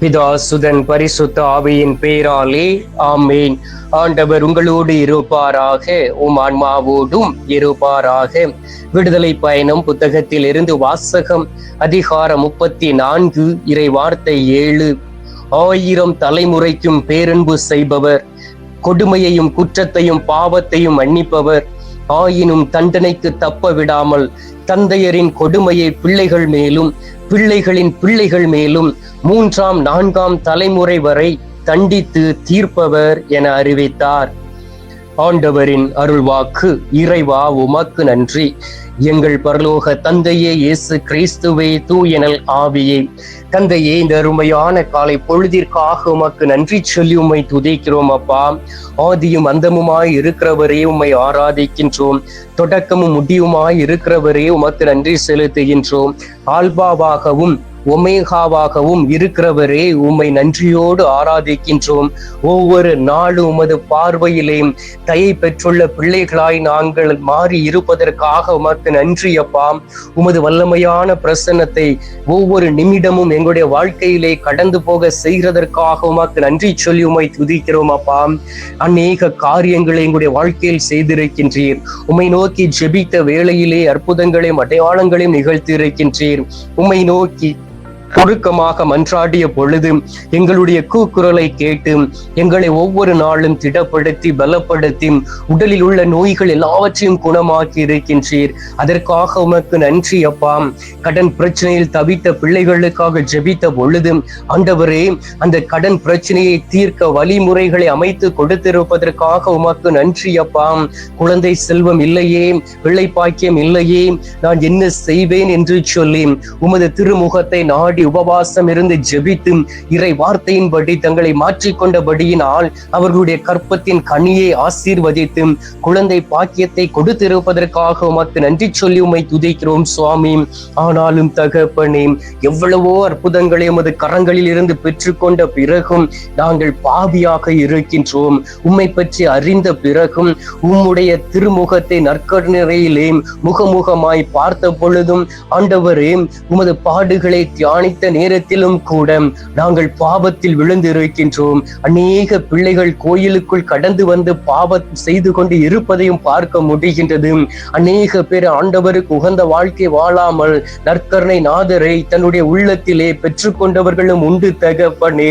பிதா சுதன் பரிசுத்த ஆவியின் பேராலே ஆமேன். ஆண்டவர் உங்களோடு இருப்பாராக உம் ஆன்மாவோடும் இருப்பாராக. விடுதலை பயணம் புத்தகத்தில் இருந்து வாசகம் அதிகாரம் முப்பத்தி நான்கு இறை வார்த்தை ஏழு. ஆயிரம் தலைமுறைக்கும் பேரன்பு செய்பவர் கொடுமையையும் குற்றத்தையும் பாவத்தையும் மன்னிப்பவர். ஆயினும் தண்டனைக்கு தப்ப விடாமல் தந்தையரின் கொடுமையை பிள்ளைகள் மேலும் பிள்ளைகளின் பிள்ளைகள் மேலும் மூன்றாம் நான்காம் தலைமுறை வரை தண்டித்து தீர்ப்பவர் என அறிவித்தார். ஆண்டவரின் அருள்வாக்கு இறைவா உமக்கு நன்றி. எங்கள் பரலோக தந்தையே இயேசு கிறிஸ்துவே தூயனல் ஆவியே. தந்தையே இந்த அருமையான காலை பொழுதிற்காக உமக்கு நன்றி சொல்லி உம்மை துதிக்கிறோம் அப்பா. ஆதியும் அந்தமுமாய் இருக்கிறவரே உம்மை ஆராதிக்கின்றோம். தொடக்கமும் முடிவுமாய் இருக்கிறவரே உமக்கு நன்றி செலுத்துகின்றோம். ஆல்பாவாகவும் ஒமேகாவாகவும் இருக்கிறவரே உம்மை நன்றியோடு ஆராதிக்கின்றோம். ஒவ்வொரு நாளும் உமது பார்வையிலே தயை பெற்றுள்ள பிள்ளைகளாய் நாங்கள் மாறி இருப்பதற்காக உமக்கு நன்றி அப்பா. உமது வல்லமையான பிரசன்னத்தை ஒவ்வொரு நிமிடமும் எங்களுடைய வாழ்க்கையிலே கடந்து போக செய்கிறதற்காக உமக்கு நன்றி சொல்லி உமை துதிக்கிறோம் அப்பா. அநேக காரியங்களை எங்களுடைய வாழ்க்கையில் செய்திருக்கின்றீர். உம்மை நோக்கி ஜெபித்த வேளையிலே அற்புதங்களையும் அடையாளங்களையும் நிகழ்த்தியிருக்கின்றீர். உம்மை நோக்கி ஒழுக்கமாக மன்றாடிய பொழுது எங்களுடைய கூக்குரலை கேட்டு எங்களை ஒவ்வொரு நாளும் திடப்படுத்தி பலப்படுத்தி உடலில் உள்ள நோய்கள் எல்லாவற்றையும் குணமாக்கி இருக்கின்றீர். அதற்காக உமக்கு நன்றி அப்பா. கடன் பிரச்சனையில் தவித்த பிள்ளைகளுக்காக ஜெபித்த பொழுது ஆண்டவரே அந்த கடன் பிரச்சனையை தீர்க்க வழிமுறைகளை அமைத்து கொடுத்திருப்பதற்காக உமக்கு நன்றி அப்பா. குழந்தை செல்வம் இல்லையே பிள்ளை பாக்கியம் இல்லையே நான் என்ன செய்வேன் என்று சொல்லி உமது திருமுகத்தை நாடி நாடி உபவாசம் இருந்து ஜெபித்து இறை வார்த்தையின்படி தங்களை மாற்றிக்கொண்டபடியினால் அவர்களுடைய கற்பத்தின் கனியை ஆசீர்வதித்து குழந்தை பாக்கியத்தை கொடுத்திருப்பதற்காக உமக்கு நன்றி சொல்லி உமை துதிக்கிறோம் சுவாமி. ஆனாலும் தகப்பனே எவ்வளவோ அற்புதங்களை உமது கரங்களில் இருந்து பெற்றுக்கொண்ட பிறகும் நாங்கள் பாவியாக இருக்கின்றோம். உம்மை பற்றி அறிந்த பிறகும் உம்முடைய திருமுகத்தை நற்கருணையிலே முகமுகமாய் பார்த்த பொழுதும் ஆண்டவரே உமது பாடுகளை தியானித்த நேரத்திலும் கூட நாங்கள் பாவத்தில் விழுந்து இருக்கின்றோம் அநேக பிள்ளைகள் கோயிலுக்குள் கடந்து வந்து பாவம் செய்து கொண்டு இருப்பதையும் பார்க்க முடிகின்றது. அநேக பேர் ஆண்டவருக்கு உகந்த வாழ்க்கை வாழாமல் நற்கருணை நாதரை தன்னுடைய உள்ளத்திலே பெற்றுக்கொண்டவர்களும் உண்டு தகப்பனே.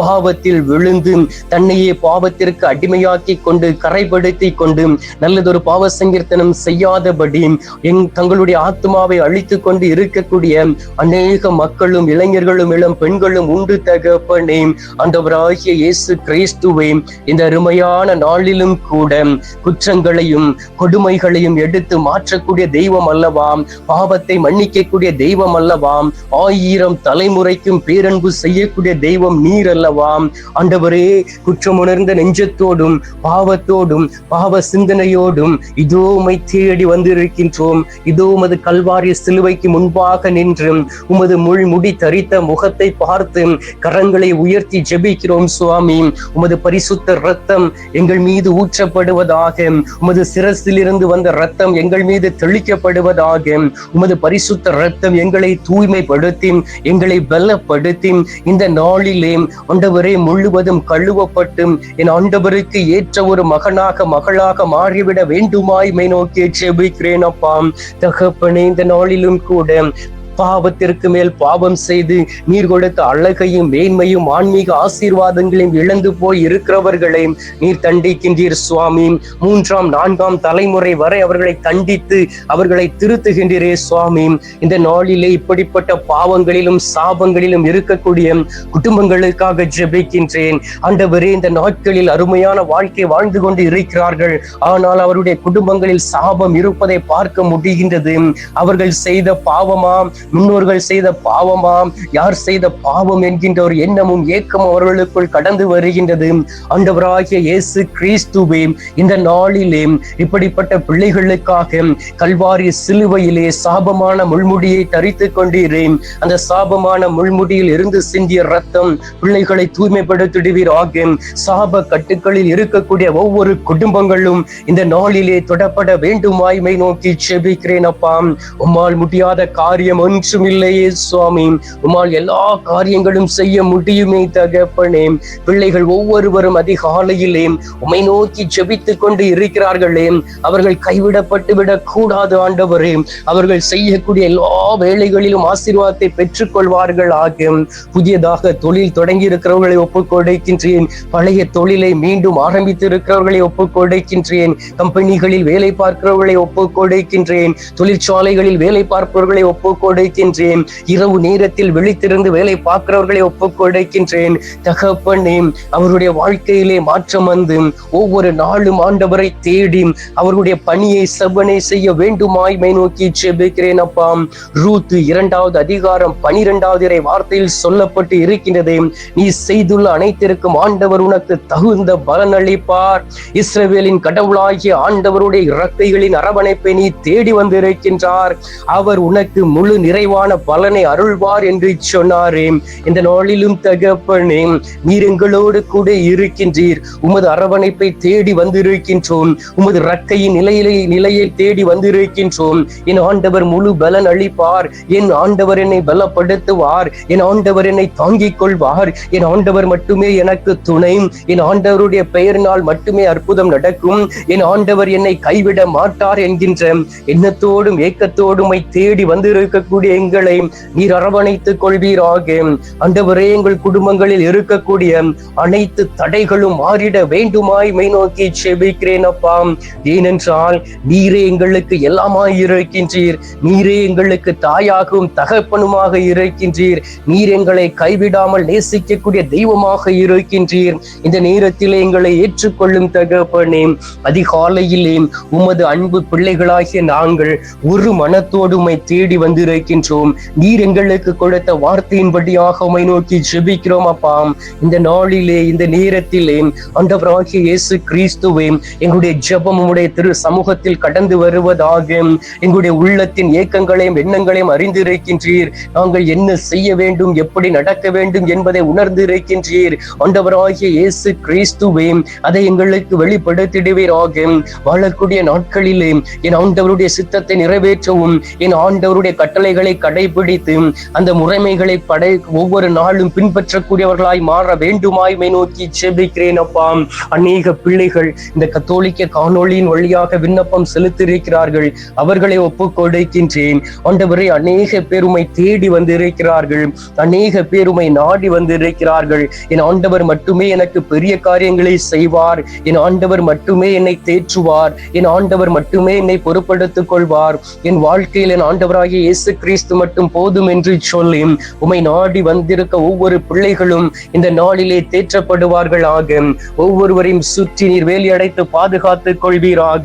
பாவத்தில் விழுந்து தன்னையே பாவத்திற்கு அடிமையாக்கி கொண்டு கரைப்படுத்தி கொண்டு நல்லதொரு பாவ சங்கீர்த்தனம் செய்யாதபடி எங் தங்களுடைய ஆத்மாவை அழித்து கொண்டு இருக்கக்கூடிய அநேக மக்களும் இளைஞர்களும் இளம் பெண்களும் உண்டு தகப்பனே. ஆண்டவராகிய இயேசு கிறிஸ்துவை இந்த அருமையான நாளிலும் கூட குற்றங்களையும் கொடுமைகளையும் எடுத்து மாற்றக்கூடிய தெய்வம் அல்லவாம் பாவத்தை மன்னிக்கக்கூடிய தெய்வம் அல்லவாம் ஆயிரம் தலைமுறைக்கும் பேரன்பு செய்யக்கூடிய தெய்வம் நீர் அல்லவாம் ஆண்டவரே குற்றமுணர்ந்த நெஞ்சத்தோடும் பாவத்தோடும் பாவ சிந்தனையோடும் இதோ உமை தேடி வந்திருக்கின்றோம். இதோ உமது கல்வாரிய சிலுவைக்கு முன்பாக நின்று உமது முள் முடி தரித்த முகத்தை பார்த்து கரங்களை உயர்த்தி ஜெபிக்கிறோம் சுவாமி. உமது பரிசுத்த ரத்தம் எங்கள் மீது ஊற்றப்படுவதாக உமது சிரசிலிருந்து வந்த ரத்தம் எங்கள் மீது தெளிக்கப்படுவதாக உமது பரிசுத்த ரத்தம் எங்களை தூய்மைப்படுத்தி எங்களை பலப்படுத்தி இந்த நாளிலே ஆண்டவரே முழுவதும் கழுவப்பட்டு என் ஆண்டவருக்கு ஏற்ற ஒரு மகனாக மகளாக மாறிவிட வேண்டுமாய் மை நோக்கி ஜெபிக்கிறேன் அப்பா. தகப்பனே இந்த நாளிலும் கூட பாவத்திற்கு மேல் பாவம் செய்து நீர் கொடுத்த அழகையும் மேன்மையும் ஆன்மீக ஆசீர்வாதங்களையும் இழந்து போய் இருக்கிறவர்களை நீர் தண்டிக்கின்றீர் சுவாமி. மூன்றாம் நான்காம் தலைமுறை வரை அவர்களை தண்டித்து அவர்களை திருத்துகின்றீரே சுவாமி. இந்த நாளிலே இப்படிப்பட்ட பாவங்களிலும் சாபங்களிலும் இருக்கக்கூடிய குடும்பங்களுக்காக ஜெபிக்கின்றேன். ஆண்டவரே இந்த நாட்களில் அருமையான வாழ்க்கை வாழ்ந்து கொண்டு இருக்கிறார்கள். ஆனால் அவருடைய குடும்பங்களில் சாபம் இருப்பதை பார்க்க முடிகின்றது. அவர்கள் செய்த பாவமா? முன்னோர்கள் செய்த பாவமாம். யார் செய்த பாவம் என்கின்ற ஒரு எண்ணமும் ஏக்கம் அவர்களுக்குள் கடந்து வருகின்றது. ஆண்டவராகிய இயேசு கிறிஸ்துவே இந்த நாளிலே இப்படிப்பட்ட பிள்ளைகளுக்காக கல்வாரி சிலுவையிலே சாபமான முள்முடியை தரித்து கொண்டீரேன். அந்த சாபமான முள்முடியில் இருந்து சிந்திய ரத்தம் பிள்ளைகளை தூய்மைப்படுத்திடுவீராக. சாப கட்டுக்களில் இருக்கக்கூடிய ஒவ்வொரு குடும்பங்களும் இந்த நாளிலே தொடப்பட வேண்டுமாய்மை நோக்கி செபிக்கிறேன் அப்பா. உம்மால் முடியாத காரியம் ஒன்று ஒன்றும் இல்லையே சுவாமி உமால் எல்லா காரியங்களும் செய்ய முடியுமே தகப்பனே. பிள்ளைகள் ஒவ்வொருவரும் அதிகாலையிலே உமை நோக்கி ஜெபித்துக் கொண்டு இருக்கிறார்களே. அவர்கள் கைவிடப்பட்டு விடக் கூடாது ஆண்டவரே. அவர்கள் செய்யக்கூடிய எல்லா வேலைகளிலும் ஆசீர்வாதத்தை பெற்றுக் கொள்வார்கள் ஆகும் புதியதாக தொழில் தொடங்கி இருக்கிறவர்களை ஒப்புக்கொடுக்கின்றேன். பழைய தொழிலை மீண்டும் ஆரம்பித்து இருக்கிறவர்களை ஒப்புக்கொடுக்கின்றேன். கம்பெனிகளில் வேலை பார்க்கிறவர்களை ஒப்புக்கொடுக்கின்றேன். தொழிற்சாலைகளில் வேலை பார்ப்பவர்களை ஒப்புக் கொடுக்கின்றேன். இரவு நேரத்தில் விழித்திருந்து வேலை பார்க்கிறவர்களை ஒப்புக் கொடுக்கின்றேன். தகப்பனே அவருடைய வாழ்க்கையிலே மாற்றம் வந்து ஒவ்வொரு நாளும் ஆண்டவரை தேடி அவருடைய பணியை செவ்வனை செய்ய வேண்டுமாய் மை நோக்கி செபிக்கிறேன் அப்பா. ரூத்து இரண்டாவது அதிகாரம் பனிரெண்டாவது இறை வார்த்தையில் சொல்லப்பட்டு இருக்கின்றது. நீ செய்துள்ள அனைத்திற்கும் ஆண்டவர் உனக்கு தகுந்த பலன் அளிப்பார். இஸ்ரவேலின் கடவுளாகிய ஆண்டவருடைய இறக்கைகளின் அரவணைப்பை நீ தேடி வந்திருக்கின்றார். அவர் உனக்கு முழு நிறைவான பலனை அருள்வார் என்று சொன்னாரே. இந்த நாளிலும் தகப்பனே நீர் எங்களோடு கூட இருக்கின்றீர். உமது அரவணைப்பை தேடி வந்திருக்கின்றோம். உமது ரக்கையின் நிலையிலே நிலையை தேடி வந்திருக்கின்றோம். என் ஆண்டவர் முழு பலன் அளிப்பார். என் ஆண்டவர் என்னை பலப்படுத்துவார். என் ஆண்டவர் என்னை தாங்கிக் கொள்வார். என் ஆண்டவர் மட்டுமே எனக்கு துணை. என் ஆண்டவருடைய பெயரினால் மட்டுமே அற்புதம் நடக்கும். என் ஆண்டவர் என்னை கைவிட மாட்டார் என்கின்ற எண்ணத்தோடும் ஏக்கத்தோடும் தேடி வந்திருக்கக்கூடிய இருக்கக்கூடிய எங்களை நீர் அரவணைத்துக் கொள்வீராக. அண்டவரே எங்கள் குடும்பங்களில் இருக்கக்கூடிய அனைத்து தடைகளும் மாறிட வேண்டுமாய் மை நோக்கி செபிக்கிறேன் அப்பா. ஏனென்றால் நீரே எங்களுக்கு எல்லாமாய் இருக்கின்றீர். நீரே எங்களுக்கு தாயாகவும் தகப்பனுமாக இருக்கின்றீர். நீர் எங்களை கைவிடாமல் நேசிக்கக்கூடிய தெய்வமாக இருக்கின்றீர். இந்த நேரத்தில் எங்களை ஏற்றுக்கொள்ளும் தகப்பனே அதிகாலையிலே உமது அன்பு பிள்ளைகளாகிய நாங்கள் ஒரு மனத்தோடுமை தேடி தேடி வந்திருக்கின்றோம் நீர் எங்களுக்கு கொடுத்த வார்த்தையின்படியாக உமை நோக்கி ஜெபிக்கிறோம் அப்பா. இந்த நாளிலே இந்த நேரத்திலே ஆண்டவராகிய இயேசு கிறிஸ்துவே எங்களுடைய ஜெபம் உடைய திரு சமூகத்தில் கடந்து வருவதாக எங்களுடைய உள்ளத்தின் ஏக்கங்களையும் எண்ணங்களையும் அறிந்திருக்கின்றீர். நாங்கள் என்ன செய்ய வேண்டும் எப்படி நடக்க வேண்டும் என்பதை உணர்ந்திருக்கின்றீர். ஆண்டவராகிய இயேசு கிறிஸ்துவே அதை எங்களுக்கு வெளிப்படுத்திடுவீராக. வாழக்கூடிய நாட்களிலே என் ஆண்டவருடைய சித்தத்தை நிறைவேற்றவும் என் ஆண்டவருடைய கட்டளைகள் கடைபிடித்து அந்த முறைமைகளை படை ஒவ்வொரு நாளும் பின்பற்றக்கூடியவர்களாய் மாற வேண்டுமாய் நோக்கி செபிக்கிறேன் அப்பா. அநேக பிள்ளைகள் இந்த கத்தோலிக்க காணொளியின் வழியாக விண்ணப்பம் செலுத்தியிருக்கிறார்கள். அவர்களை ஒப்பு கொடுக்கின்றேன் ஆண்டவரை அநேக பேருமை தேடி வந்திருக்கிறார்கள். அநேக பேருமை நாடி வந்திருக்கிறார்கள். என் ஆண்டவர் மட்டுமே எனக்கு பெரிய காரியங்களை செய்வார். என் ஆண்டவர் மட்டுமே என்னை தேற்றுவார். என் ஆண்டவர் மட்டுமே என்னை பொறுப்படுத்திக் கொள்வார். என் வாழ்க்கையில் என் ஆண்டவராகிய இயேசு கிறிஸ்து மட்டும் போதும் என்று சொல்லி உமை நாடி வந்திருக்க ஒவ்வொரு பிள்ளைகளும் இந்த நாளிலே தேற்றப்படுவார்களாக. ஒவ்வொருவரையும் சுற்றி நீர் வேலி அடைத்து பாதுகாத்துக் கொள்வீராக.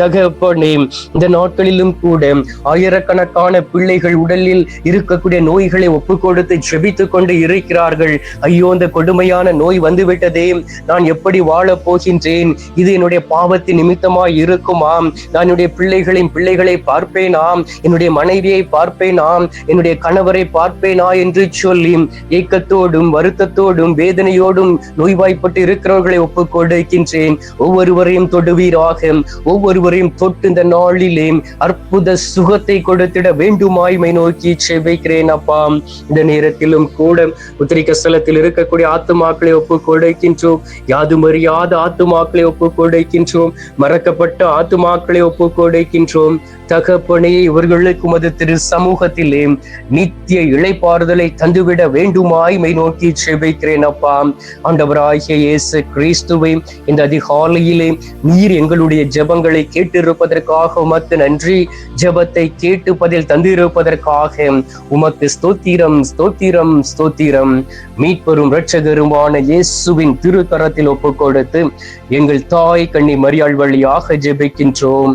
தகப்பனே இந்த நாட்களிலும் கூட ஆயிரக்கணக்கான பிள்ளைகள் உடலில் இருக்கக்கூடிய நோய்களை ஒப்பு கொடுத்து ஜெபித்துக் கொண்டு இருக்கிறார்கள். ஐயோ இந்த கொடுமையான நோய் வந்துவிட்டதே. நான் எப்படி வாழப் போகின்றேன்? இது என்னுடைய பாவத்தின் நிமித்தமாய் இருக்குமாம். நான் என்னுடைய பிள்ளைகளின் பிள்ளைகளை பார்ப்பேனாம். என்னுடைய மனைவியை பார்ப்பேனா என்னுடைய கணவரை பார்ப்பேனா என்று சொல்லி ஏக்கத்தோடும் வருத்தத்தோடும் வேதனையோடும் நோய்வாய்ப்பட்டு இருக்கிறவர்களை ஒப்புக் கொடுக்கின்றேன். ஒவ்வொருவரையும் தொடுவீராக. ஒவ்வொருவரையும் தொட்டு இந்த நாளிலே அற்புத சுகத்தை கொடுத்திட வேண்டுமாய்மை நோக்கி செவிக்கிறேன் அப்பா. இந்த நேரத்திலும் கூட உத்திரிக்க ஸ்தலத்தில் இருக்கக்கூடிய ஆத்துமாக்களை ஒப்பு கொடுக்கின்றோம். யாதும் அறியாத ஆத்துமாக்களை ஒப்பு கொடுக்கின்றோம். மறக்கப்பட்ட ஆத்துமாக்களை ஒப்பு கொடுக்கின்றோம். தகப்பனே இவர்களுக்கு மது திரு சமூகத்திலே நித்திய இழைப்பாறுதலை தந்துவிட வேண்டுமாய் மை நோக்கி செபிக்கிறேன் அப்பா. ஆண்டவராகிய இயேசு கிறிஸ்துவை இந்த அதிகாலையிலே நீர் எங்களுடைய ஜெபங்களை கேட்டிருப்பதற்காக உமக்கு நன்றி. ஜெபத்தை கேட்டு பதில் தந்திருப்பதற்காக உமக்கு ஸ்தோத்திரம் ஸ்தோத்திரம் ஸ்தோத்திரம். மீட்பெரும் இரட்சகருமான இயேசுவின் திருக்கரத்தில் ஒப்பு கொடுத்து எங்கள் தாய் கண்ணி மரியாள் வழியாக ஜெபிக்கின்றோம்.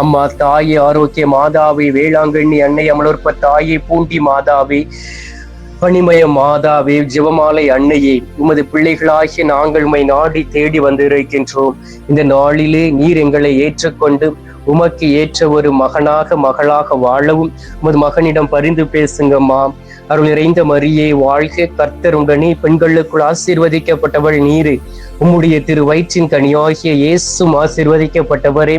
அம்மா தாயே ஆரோக்கிய மாதாவே வேளாங்கண்ணி அன்னை அமலோற்ப தாயே பூண்டி மாதாவே பணிமய மாதாவே ஜெவமாலை அன்னையே உமது பிள்ளைகளாகிய நாங்கள் உமை நாடி தேடி வந்திருக்கின்றோம். இந்த நாளிலே நீர் எங்களை ஏற்றுக்கொண்டு உமக்கு ஏற்ற ஒரு மகனாக மகளாக வாழவும் உமது மகனிடம் பரிந்து பேசுங்கம்மா. அருள் நிறைந்த மரியே வாழ்க கர்த்தர் உடனே பெண்களுக்குள் ஆசீர்வதிக்கப்பட்டவள் நீரு. உம்முடைய திரு வயிற்றின் கனியாகிய இயேசும் ஆசீர்வதிக்கப்பட்டவரே.